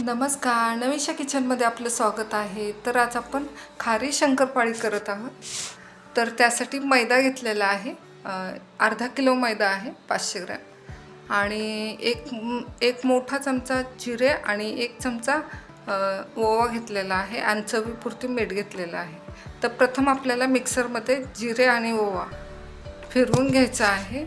नमस्कार. नवीशा किचनमध्ये आपलं स्वागत आहे. तर आज आपण खारी शंकरपाळी करत आहोत. तर त्यासाठी मैदा घेतलेला आहे. अर्धा किलो मैदा आहे पाचशे ग्रॅम. आणि एक एक मोठा चमचा जिरे आणि एक चमचा ओवा घेतलेला आहे. आणि चवीपुरती मीठ घेतलेलं आहे. तर प्रथम आपल्याला मिक्सरमध्ये जिरे आणि ओवा फिरवून घ्यायचा आहे.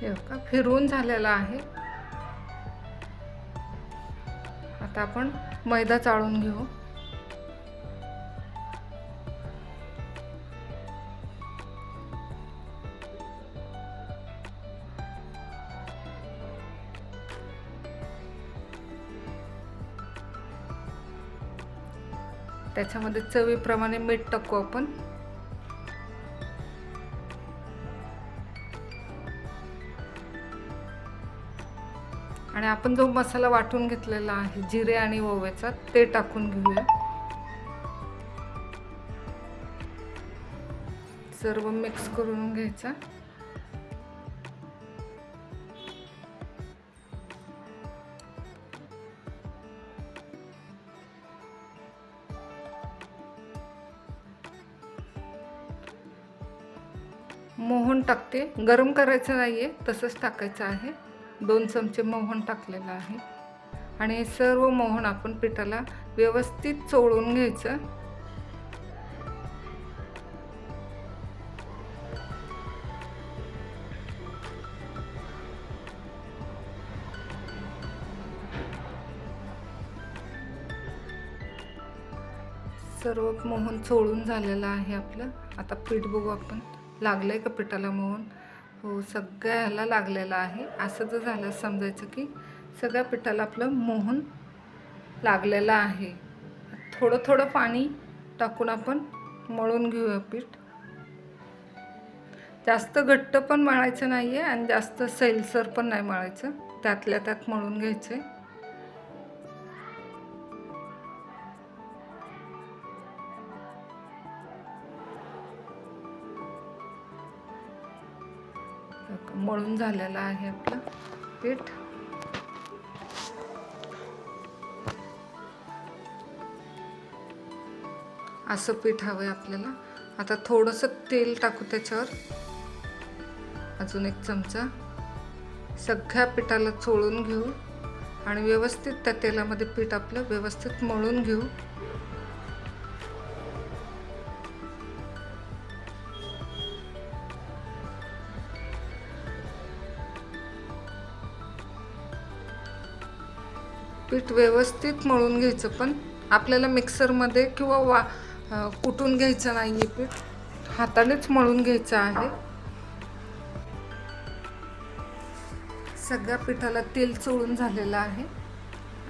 हे का फिरवून झालेला आहे. आता आपण मैदा चाळून घेऊ. त्याच्यामध्ये चवीप्रमाणे मीठ टाकू आपण. आणि आपण जो मसाला वाटून घेतलेला आहे जिरे आणि ओव्याचा ते टाकून घेऊया. सर्व मिक्स करून घ्यायचा. मोहन टाकते. गरम करायचं नाही आहे तसंच टाकायचं आहे. दोन चमचे मोहन टाकलेलं आहे. आणि हे सर्व मोहन आपण पिठाला व्यवस्थित चोळून घ्यायचं. सर्व मोहन चोळून झालेलं आहे आपलं. आता पीठ बघू आपण. लागलं आहे का पिठाला मोहन? हो सगळ्या ह्याला लागलेलं आहे. असं जर झालं समजायचं की सगळ्या पिठाला आपलं मोहन लागलेलं आहे. थोडं थोडं पाणी टाकून आपण मळून घेऊया पीठ. जास्त घट्ट पण मळायचं नाही आहे आणि जास्त सैलसर पण नाही मळायचं. त्यातल्या त्यात मळून घ्यायचं. आहे मळून झालेलं आहे आपलं पीठ. असं पीठ हवं आहे आपल्याला. आता थोडंसं तेल टाकू त्याच्यावर. अजून एक चमचा. सगळ्या पिठाला चोळून घेऊ. आणि व्यवस्थित त्या तेलामध्ये पीठ आपलं व्यवस्थित मळून घेऊ. पीठ व्यवस्थित मळून घ्यायचं पण आपल्याला मिक्सरमध्ये किंवा वा कुटून घ्यायचं नाही आहे पीठ हातानेच मळून घ्यायचं आहे. सगळ्या पिठाला तेल चोळून झालेलं आहे.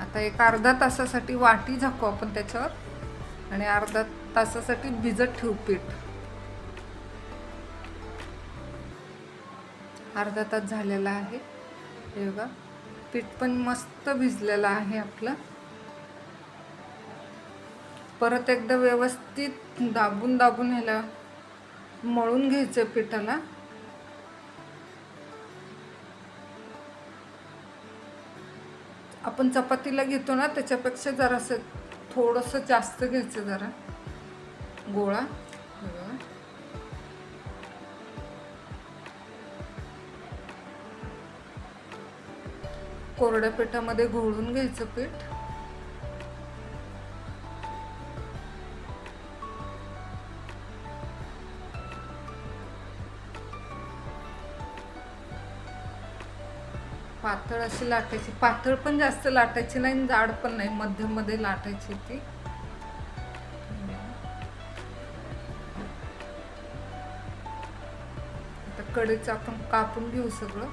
आता एक अर्धा तासासाठी वाटी झाकू आपण त्याच्यावर आणि अर्धा तासासाठी भिजत ठेवू पीठ. अर्धा तास झालेला आहे. हे बघा. पीठ पण मस्त भिजलेलं आहे आपलं. परत एकदा व्यवस्थित दाबून दाबून ह्याला मळून घ्यायचं पिठाला. आपण चपातीला घेतो ना त्याच्यापेक्षा जरासं थोडंसं जास्त घ्यायचं जरा. गोळा. कोरड्या पिठामध्ये घोळून घ्यायचं पीठ. पातळ अशी लाटायची. पातळ पण जास्त लाटायची नाही जाड पण नाही. मध्यममध्ये लाटायची ती. आता कढईचं आपण कापून घेऊ सगळं.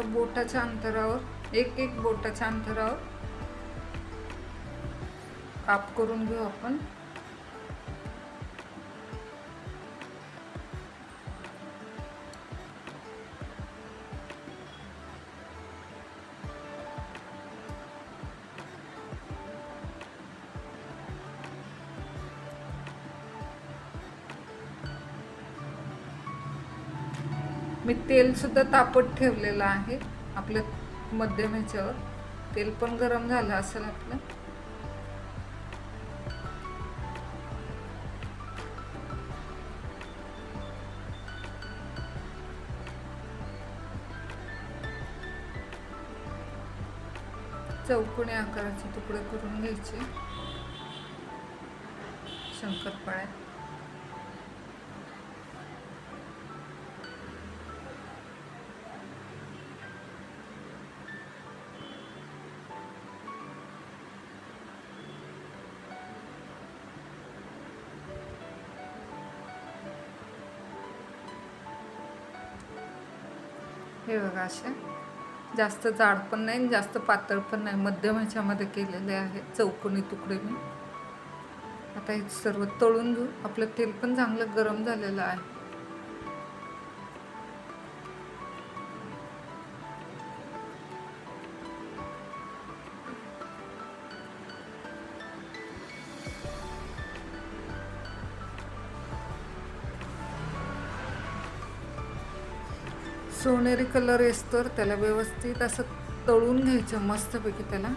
आता बोटाच्या अंतरावर एक एक बोटाच्या अंतरावर काप करून घेऊ आपण. मी तेलसुद्धा तापत ठेवलेलं आहे आपलं मध्यम ह्याच्यावर. तेल पण गरम झालं असेल आपलं. चौकोनी आकाराचे तुकडे करून घ्यायचे. शंकरपाळ्या. हे बघा असे. जास्त जाड पण नाही आणि जास्त पातळ पण नाही. मध्यम ह्याच्यामध्ये केलेले आहे चौकोनी तुकडे मी आता हे सर्व तळून घेऊ. आपलं तेल पण चांगलं गरम झालेलं आहे. सोनेरी कलर तर त्याला व्यवस्थित असं तळून घ्यायचं मस्तपैकी त्याला.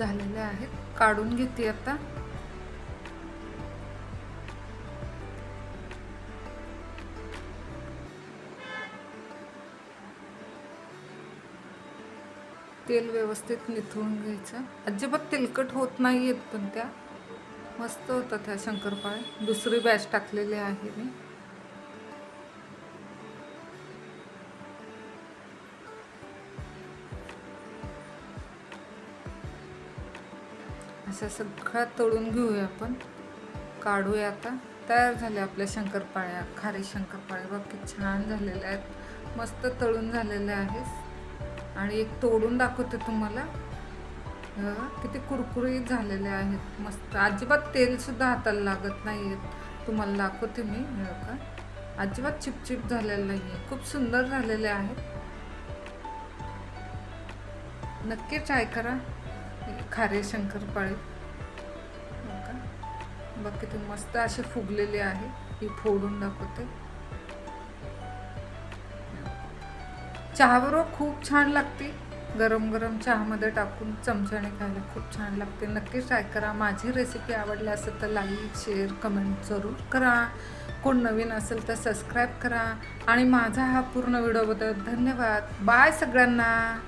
झालेल्या आहेत काढून घेते आता. तेल व्यवस्थित निथळून घ्यायचं. अजिबात तेलकट होत नाही आहेत पण त्या. मस्त होतात त्या शंकरपाळे दुसरी बॅच टाकलेली आहे मी. अशा सगळ्या तळून घेऊया आपण. काढूया आता. तयार झाल्या आपल्या शंकरपाळ्या. खारी शंकरपाळ्या. बघ छान झालेल्या आहेत. मस्त तळून झालेल्या आहेत. आणि एक तोडून दाखवते तुम्हाला. किती कुरकुरीत झालेले आहेत. मस्त. अजिबात तेलसुद्धा हाताला लागत नाही आहेत तुम्हाला दाखवते मी. का अजिबात चिपचिप झालेलं नाही आहे खूप सुंदर झालेले आहेत. नक्की ट्राय करा. खारे शंकरपाळे. बघ किती मस्त असे फुगलेले आहे. ही फोडून दाखवते. चहाबरोबर खूप छान लागते. गरम गरम चहामध्ये टाकून चमच्याने खायला खूप छान लागते. नक्कीच ट्राय करा. माझी रेसिपी आवडली असेल तर लाईक शेअर कमेंट जरूर करा. कोण नवीन असेल तर सबस्क्राईब करा. आणि माझा हा पूर्ण व्हिडिओबद्दल धन्यवाद. बाय सगळ्यांना.